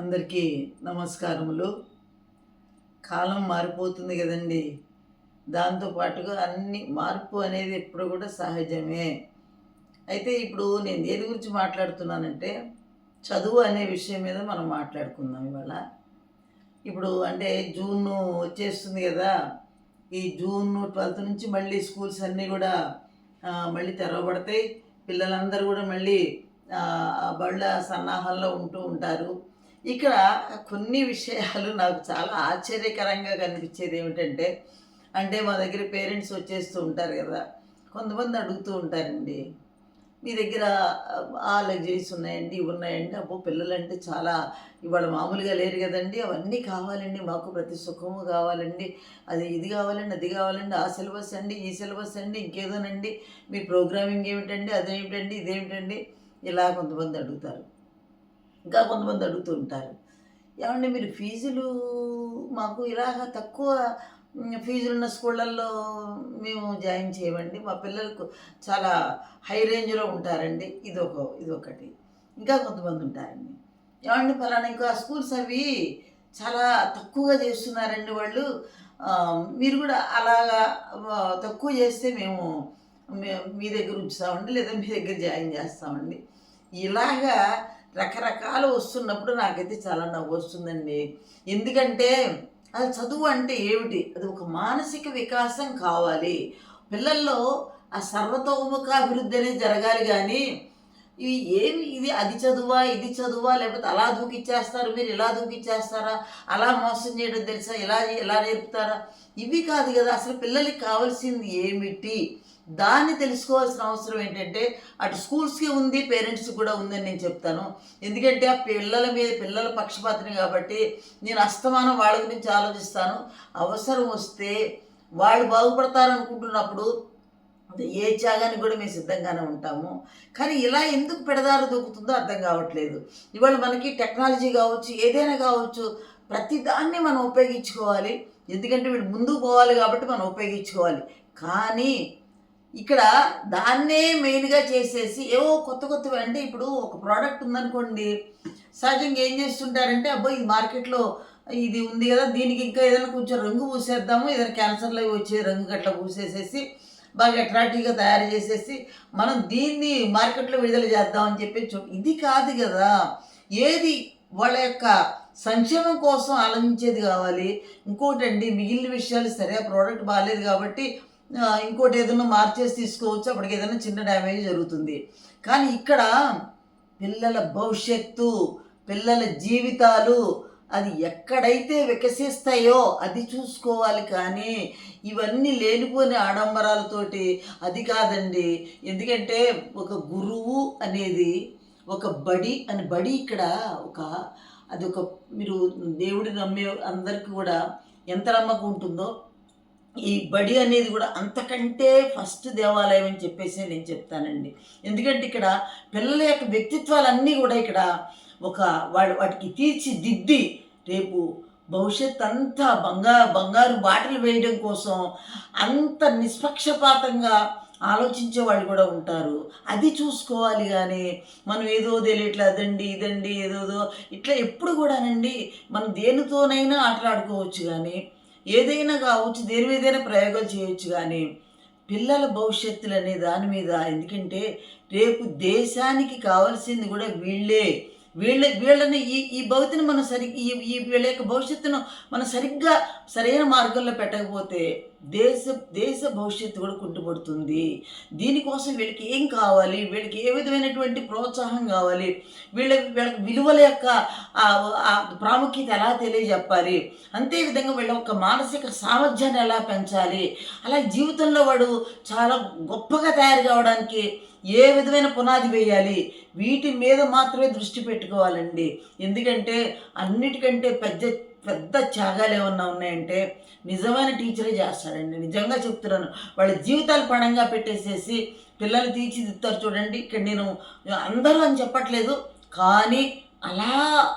అందరికీ నమస్కారములు. కాలం మారిపోతుంది కదండి. దాంతో పాటుగా అన్ని మార్పు అనేది ఎప్పుడు కూడా సహజమే. అయితే ఇప్పుడు నేను దేని గురించి మాట్లాడుతున్నానంటే చదువు అనే విషయం మీద మనం మాట్లాడుకుందాం ఇవాళ. ఇప్పుడు అంటే జూన్ వచ్చేస్తుంది కదా. ఈ జూన్ ట్వెల్త్ నుంచి మళ్ళీ స్కూల్స్ అన్నీ కూడా మళ్ళీ తెరవబడతాయి. పిల్లలందరూ కూడా మళ్ళీ బళ్ళ సన్నాహాల్లో ఉంటూ ఉంటారు. ఇక్కడ కొన్ని విషయాలు నాకు చాలా ఆశ్చర్యకరంగా కనిపించేది ఏమిటంటే అంటే మా దగ్గర పేరెంట్స్ వచ్చేస్తూ ఉంటారు కదా కొంతమంది అడుగుతూ ఉంటారండి మీ దగ్గర ఆ లగ్జరీస్ ఉన్నాయండి ఇవి ఉన్నాయండి అబ్బో పిల్లలంటే చాలా ఇవాళ మామూలుగా లేరు కదండి అవన్నీ కావాలండి మాకు ప్రతి సుఖము కావాలండి అది ఇది కావాలండి అది కావాలండి ఆ సిలబస్ అండి ఈ సిలబస్ అండి ఇంకేదోనండి మీ ప్రోగ్రామింగ్ ఏమిటండి అదేమిటండి ఇదేమిటండి ఇలా కొంతమంది అడుగుతారు. ఇంకా కొంతమంది అడుగుతూ ఉంటారు. ఏమండి మీరు ఫీజులు మాకు ఇలాగ తక్కువ ఫీజులున్న ఫీజులు ఉన్న స్కూళ్ళల్లో మేము జాయిన్ చేయమండి. మా పిల్లలకు చాలా హై రేంజ్లో ఉంటారండి. ఇదొక ఇదొకటి. ఇంకా కొంతమంది ఉంటారండి. ఏమండి ఫలానా ఇంకా స్కూల్స్ అవి చాలా తక్కువగా చేస్తున్నారండి వాళ్ళు. మీరు కూడా అలాగా తక్కువ చేస్తే మేము మీ దగ్గర ఉంచుతామండి లేదా మీ దగ్గర జాయిన్ చేస్తామండి. ఇలాగా రకరకాలు వస్తున్నప్పుడు నాకైతే చాలా నవ్వు వస్తుందండి ఎందుకంటే అది చదువు అంటే ఏమిటి? అది ఒక మానసిక వికాసం కావాలి. పిల్లల్లో ఆ సర్వతోముఖాభివృద్ధి అనేది జరగాలి కానీ ఇవి ఏమి ఇది అది చదువా ఇది చదువా లేకపోతే అలా దూకిచ్చేస్తారు మీరు ఇలా దూకిచ్చేస్తారా అలా మోసం చేయడం తెలుసా ఇలా ఎలా నేర్పుతారా? ఇవి కాదు కదా అసలు పిల్లలకి కావాల్సింది ఏమిటి? దాన్ని తెలుసుకోవాల్సిన అవసరం ఏంటంటే అటు స్కూల్స్కి ఉంది పేరెంట్స్కి కూడా ఉందని నేను చెప్తాను. ఎందుకంటే ఆ పిల్లల మీద పిల్లల పక్షపాతిని కాబట్టి నేను అస్తమానం వాళ్ళ గురించి ఆలోచిస్తాను. అవసరం వస్తే వాళ్ళు బాగుపడతారనుకుంటున్నప్పుడు ఏ త్యాగానికి కూడా మేము సిద్ధంగానే ఉంటాము. కానీ ఇలా ఎందుకు పెడదారు దూకుతుందో అర్థం కావట్లేదు. ఇవాళ మనకి టెక్నాలజీ కావచ్చు ఏదైనా కావచ్చు ప్రతిదాన్ని మనం ఉపయోగించుకోవాలి. ఎందుకంటే వీళ్ళు ముందుకు పోవాలి కాబట్టి మనం ఉపయోగించుకోవాలి. కానీ ఇక్కడ దాన్నే మెయిన్గా చేసేసి ఏవో కొత్త కొత్తవి అంటే ఇప్పుడు ఒక ప్రోడక్ట్ ఉందనుకోండి సహజంగా ఏం చేస్తుంటారంటే అబ్బో ఇది మార్కెట్లో ఇది ఉంది కదా దీనికి ఇంకా ఏదైనా కొంచెం రంగు పూసేద్దాము ఏదైనా క్యాన్సర్లో వచ్చే రంగు గట్లా పూసేసేసి బాగా అట్రాక్టివ్గా తయారు చేసేసి మనం దీన్ని మార్కెట్లో విడుదల చేద్దామని చెప్పి ఇది కాదు కదా. ఏది వాళ్ళ యొక్క సంక్షేమం కోసం ఆలోచించేది కావాలి. ఇంకోటండి మిగిలిన విషయాలు సరే ప్రోడక్ట్ బాగాలేదు కాబట్టి ఇంకోటి ఏదైనా మార్చేసి తీసుకోవచ్చు అప్పటికి ఏదైనా చిన్న డ్యామేజ్ జరుగుతుంది. కానీ ఇక్కడ పిల్లల భవిష్యత్తు పిల్లల జీవితాలు అది ఎక్కడైతే వికసిస్తాయో అది చూసుకోవాలి కానీ ఇవన్నీ లేనిపోని ఆడంబరాలతోటి అది కాదండి. ఎందుకంటే ఒక గురువు అనేది ఒక బడి అని బడి ఇక్కడ ఒక అది ఒక మీరు దేవుడిని నమ్మే అందరికీ కూడా ఎంత నమ్మకం ఉంటుందో ఈ బడి అనేది కూడా అంతకంటే ఫస్ట్ దేవాలయం అని చెప్పేసి నేను చెప్తానండి. ఎందుకంటే ఇక్కడ పిల్లల యొక్క వ్యక్తిత్వాలన్నీ కూడా ఇక్కడ ఒక వాడు వాటికి తీర్చిదిద్ది రేపు భవిష్యత్ అంతా బంగా బంగారు బాటలు వేయడం కోసం అంత నిష్పక్షపాతంగా ఆలోచించే వాళ్ళు కూడా ఉంటారు. అది చూసుకోవాలి కానీ మనం ఏదో తెలియట్లే అదండి ఇదండి ఏదోదో ఇట్లా ఎప్పుడు కూడానండి మనం దేనితోనైనా ఆటలాడుకోవచ్చు కానీ ఏదైనా కావచ్చు దేని మీదైనా ప్రయోగాలు చేయొచ్చు కానీ పిల్లల భవిష్యత్తులు అనే దాని మీద. ఎందుకంటే రేపు దేశానికి కావాల్సింది కూడా వీళ్ళే. వీళ్ళ వీళ్ళని ఈ ఈ భవితిని మనం సరి ఈ ఈ వీళ్ళ యొక్క భవిష్యత్తును మనం సరిగ్గా సరైన మార్గంలో పెట్టకపోతే దేశ దేశ భవిష్యత్తు కూడా కుంటుపడుతుంది. దీనికోసం వీళ్ళకి ఏం కావాలి? వీళ్ళకి ఏ విధమైనటువంటి ప్రోత్సాహం కావాలి? వీళ్ళ వీళ్ళకి విలువల యొక్క ప్రాముఖ్యత ఎలా తెలియజెప్పాలి? అంతే విధంగా వీళ్ళ యొక్క మానసిక సామర్థ్యాన్ని ఎలా పెంచాలి? అలా జీవితంలో వాడు చాలా గొప్పగా తయారు కావడానికి ఏ విధమైన పునాది వేయాలి? వీటి మీద మాత్రమే దృష్టి పెట్టుకోవాలండి. ఎందుకంటే అన్నిటికంటే పెద్ద పెద్ద త్యాగాలు ఏమన్నా ఉన్నాయంటే నిజమైన టీచరే చేస్తాడండి. నిజంగా చెప్తున్నాను. వాళ్ళ జీవితాలు పణంగా పెట్టేసేసి పిల్లలు తీర్చిదిద్దారు చూడండి. ఇక్కడ నేను అందరూ అని చెప్పట్లేదు. కానీ అలా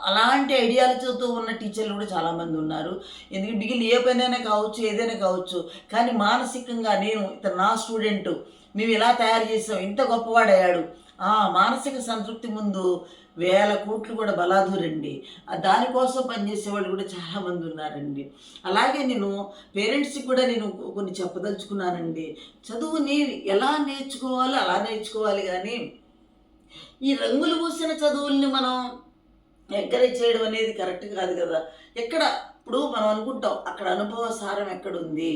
అలాంటి ఐడియాలతో ఉన్న టీచర్లు కూడా చాలామంది ఉన్నారు. ఎందుకంటే మిగిలిన ఏ పనైనా కావచ్చు ఏదైనా కావచ్చు. కానీ మానసికంగా నేను ఇతను నా స్టూడెంట్ మేము ఇలా తయారు చేసాం ఇంత గొప్పవాడయ్యాడు. ఆ మానసిక సంతృప్తి ముందు వేల కోట్లు కూడా బలాదూరండి. దానికోసం పనిచేసేవాళ్ళు కూడా చాలామంది ఉన్నారండి. అలాగే నేను పేరెంట్స్కి కూడా నేను కొన్ని చెప్పదలుచుకున్నానండి. చదువుని ఎలా నేర్చుకోవాలో అలా నేర్చుకోవాలి కానీ ఈ రంగులు పూసిన చదువుల్ని మనం ఎంకరేజ్ చేయడం అనేది కరెక్ట్ కాదు కదా. ఎక్కడ ఇప్పుడు మనం అనుకుంటాం అక్కడ అనుభవ సారం ఎక్కడుంది?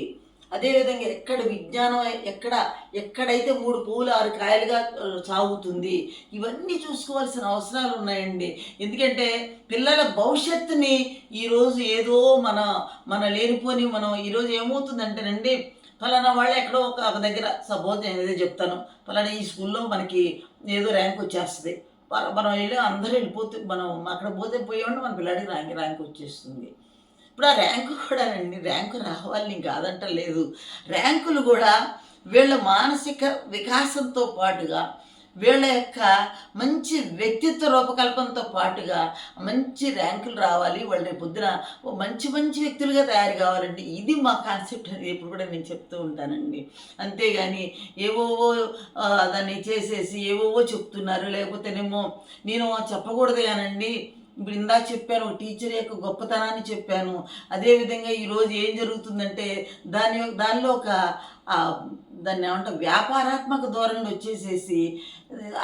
అదేవిధంగా ఎక్కడ విజ్ఞానం ఎక్కడ ఎక్కడైతే మూడు పువ్వులు ఆరు కాయలుగా సాగుతుంది ఇవన్నీ చూసుకోవాల్సిన అవసరాలు ఉన్నాయండి. ఎందుకంటే పిల్లల భవిష్యత్తుని ఈరోజు ఏదో మన మన లేనిపోని మనం ఈరోజు ఏమవుతుందంటేనండి ఫలానా వాళ్ళు ఎక్కడో ఒక దగ్గర సపోజ్ నేను ఏదో చెప్తాను ఫలానా ఈ స్కూల్లో మనకి ఏదో ర్యాంక్ వచ్చేస్తుంది. మనం వెళ్ళి అందరూ వెళ్ళిపోతే మనం అక్కడ పోతే పోయేవాడిని మన పిల్లాడికి ర్యాంక్ ర్యాంక్ వచ్చేస్తుంది. ఇప్పుడు ఆ ర్యాంకు కూడా అండి ర్యాంకు రావాలని కాదంట లేదు ర్యాంకులు కూడా వీళ్ళ మానసిక వికాసంతో పాటుగా వీళ్ళ యొక్క మంచి వ్యక్తిత్వ రూపకల్పనతో పాటుగా మంచి ర్యాంకులు రావాలి. వాళ్ళ రేపు పొద్దున ఓ మంచి మంచి వ్యక్తులుగా తయారు కావాలండి ఇది మా కాన్సెప్ట్ అనేది ఎప్పుడు కూడా నేను చెప్తూ ఉంటానండి. అంతేగాని ఏవోవో దాన్ని చేసేసి ఏవోవో చెప్తున్నారు. లేకపోతేనేమో నేను చెప్పకూడదు కానండి ఇప్పుడు ఇందాక చెప్పాను టీచర్ యొక్క గొప్పతనాన్ని చెప్పాను. అదేవిధంగా ఈరోజు ఏం జరుగుతుందంటే దాని దానిలో ఒక దాన్ని ఏమంటారు వ్యాపారాత్మక ధోరణి వచ్చేసేసి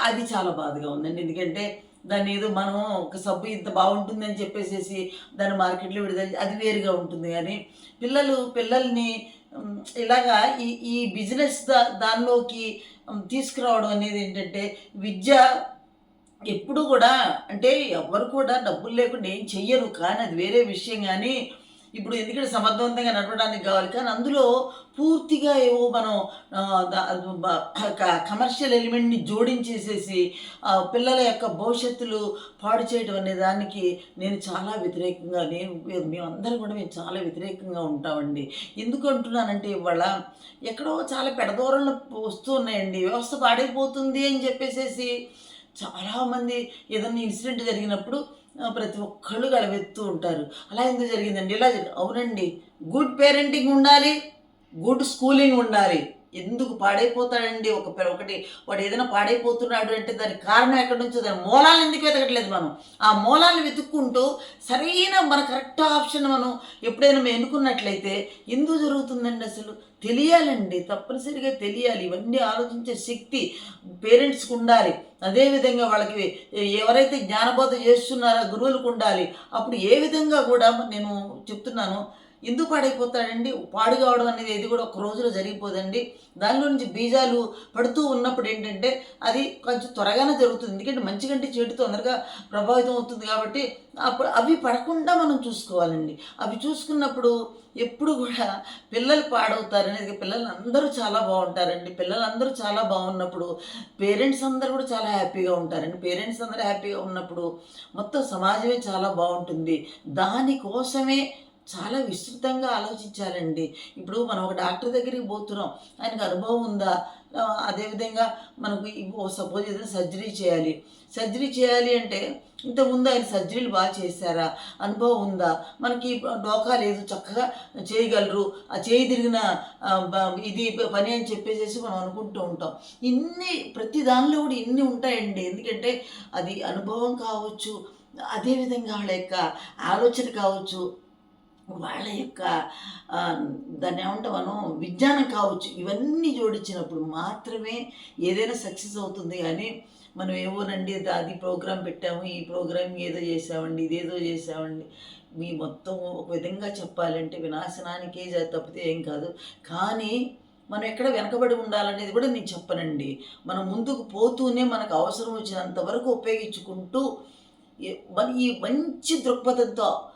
అది చాలా బాధగా ఉందండి. ఎందుకంటే దాన్ని ఏదో మనం ఒక సబ్బు ఇంత బాగుంటుందని చెప్పేసేసి దాన్ని మార్కెట్లో విడుదల అది వేరుగా ఉంటుంది. కానీ పిల్లలు పిల్లల్ని ఇలాగా ఈ ఈ బిజినెస్ దా దానిలోకి తీసుకురావడం అనేది ఏంటంటే విద్య ఎప్పుడు కూడా అంటే ఎవరు కూడా డబ్బులు లేకుండా ఏం చెయ్యరు. కానీ అది వేరే విషయం. కానీ ఇప్పుడు ఎందుకంటే సమర్థవంతంగా నడవడానికి కావాలి. కానీ అందులో పూర్తిగా ఏవో మనం కమర్షియల్ ఎలిమెంట్ని జోడించేసేసి ఆ, పిల్లల యొక్క భవిష్యత్తులు పాడు చేయడం అనే దానికి నేను చాలా వ్యతిరేకంగా నేను మేమందరం కూడా మేము చాలా వ్యతిరేకంగా ఉంటామండి. ఎందుకు అంటున్నానంటే ఇవాళ ఎక్కడో చాలా పెడదూరంలో వస్తూ ఉన్నాయండి. వ్యవస్థ పాడైపోతుంది అని చెప్పేసేసి చాలామంది ఏదైనా ఇన్సిడెంట్ జరిగినప్పుడు ప్రతి ఒక్కళ్ళు గడవెత్తూ ఉంటారు. అలా ఎందుకు జరిగిందండి? ఇలా అవునండి. గుడ్ పేరెంటింగ్ ఉండాలి. గుడ్ స్కూలింగ్ ఉండాలి. ఎందుకు పాడైపోతాడండి? ఒక ఒకటి వాడు ఏదైనా పాడైపోతున్నాడు అంటే దానికి కారణం ఎక్కడి నుంచో? దాని మూలాలను ఎందుకు వెతకట్లేదు మనం? ఆ మూలాలను వెతుక్కుంటూ సరైన మన కరెక్ట్ ఆప్షన్ మనం ఎప్పుడైనా మేము ఎన్నుకున్నట్లయితే ఎందుకు జరుగుతుందండి అసలు? తెలియాలండి తప్పనిసరిగా తెలియాలి. ఇవన్నీ ఆలోచించే శక్తి పేరెంట్స్కి ఉండాలి. అదేవిధంగా వాళ్ళకి ఎవరైతే జ్ఞానబోధ చేస్తున్నారో గురువులకు ఉండాలి. అప్పుడు ఏ విధంగా కూడా నేను చెప్తున్నాను ఎందుకు పాడైపోతాడండి? పాడు కావడం అనేది ఇది కూడా ఒక రోజులో జరిగిపోదండి. దానిలో నుంచి బీజాలు పడుతూ ఉన్నప్పుడు ఏంటంటే అది కొంచెం త్వరగానే జరుగుతుంది. ఎందుకంటే మంచి కంటే చెడు తొందరగా ప్రభావితం అవుతుంది కాబట్టి అప్పుడు అవి పడకుండా మనం చూసుకోవాలండి. అవి చూసుకున్నప్పుడు ఎప్పుడు కూడా పిల్లలు పాడవుతారు అనేది పిల్లలు అందరూ చాలా బాగుంటారండి. పిల్లలందరూ చాలా బాగున్నప్పుడు పేరెంట్స్ అందరూ కూడా చాలా హ్యాపీగా ఉంటారండి. పేరెంట్స్ అందరూ హ్యాపీగా ఉన్నప్పుడు మొత్తం సమాజమే చాలా బాగుంటుంది. దానికోసమే చాలా విస్తృతంగా ఆలోచించాలండి ఇప్పుడు మనం ఒక డాక్టర్ దగ్గరికి పోతున్నాం. ఆయనకు అనుభవం ఉందా? అదేవిధంగా మనకు సపోజ్ ఏదైనా సర్జరీ చేయాలి. సర్జరీ చేయాలి అంటే ఇంతకుముందు ఆయన సర్జరీలు బాగా చేశారా? అనుభవం ఉందా? మనకి డోకా లేదు చక్కగా చేయగలరు. ఆ చేయి తిరిగిన బ- ఇది పని అని చెప్పేసేసి మనం అనుకుంటూ ఉంటాం. ఇన్ని ప్రతి దానిలో కూడా ఇన్ని ఉంటాయండి. ఎందుకంటే అది అనుభవం కావచ్చు అదేవిధంగా వాళ్ళ యొక్క ఆలోచన కావచ్చు వాళ్ళ యొక్క దాన్ని ఏమంటాం మనం విజ్ఞానం కావచ్చు. ఇవన్నీ జోడించినప్పుడు మాత్రమే ఏదైనా సక్సెస్ అవుతుంది. కానీ మనం ఏవోనండి అది ప్రోగ్రాం పెట్టాము ఈ ప్రోగ్రామ్ ఏదో చేసామండి ఇదేదో చేసామండి. మీ మొత్తం ఒక విధంగా చెప్పాలంటే వినాశనానికే తప్పితే ఏం కాదు. కానీ మనం ఎక్కడ వెనకబడి ఉండాలనేది కూడా నేను చెప్పనండి. మనం ముందుకు పోతూనే మనకు అవసరం వచ్చినంత వరకు ఉపయోగించుకుంటూ ఈ- మన ఈ మంచి దృక్పథంతో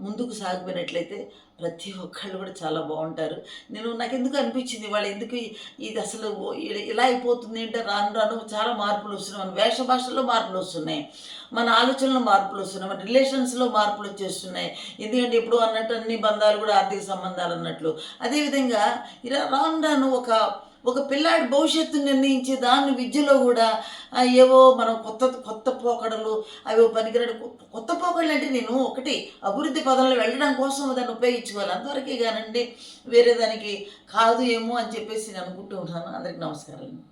ముందుకు సాగిపోయినట్లయితే ప్రతి ఒక్కళ్ళు కూడా చాలా బాగుంటారు. నేను నాకు ఎందుకు అనిపించింది? వాళ్ళు ఎందుకు ఈ- ఇది అసలు ఇలా- అయిపోతుంది ఏంటో రాను రాను చాలా మార్పులు వస్తున్నాయి. మన వేష భాషల్లో మార్పులు వస్తున్నాయి. మన ఆలోచనలో మార్పులు వస్తున్నాయి. మన రిలేషన్స్లో మార్పులు వచ్చేస్తున్నాయి. ఎందుకంటే ఇప్పుడు అన్నట్టు అన్ని బంధాలు కూడా ఆర్థిక సంబంధాలు అన్నట్లు. అదేవిధంగా ఇలా రాను రాను ఒక ఒక పిల్లాడి భవిష్యత్తు నిర్ణయించే దాన్ని విద్యలో కూడా ఏవో మనం కొత్త కొత్త పోకడలు అవి పనికిరాడు కొత్త పోకడలు అంటే నేను ఒకటి అభివృద్ధి పదంలో వెళ్ళడం కోసం దాన్ని ఉపయోగించుకోవాలి. అంతవరకే కానండి వేరే దానికి కాదు ఏమో అని చెప్పేసి నేను అనుకుంటూ ఉన్నాను అందరికి నమస్కారాలు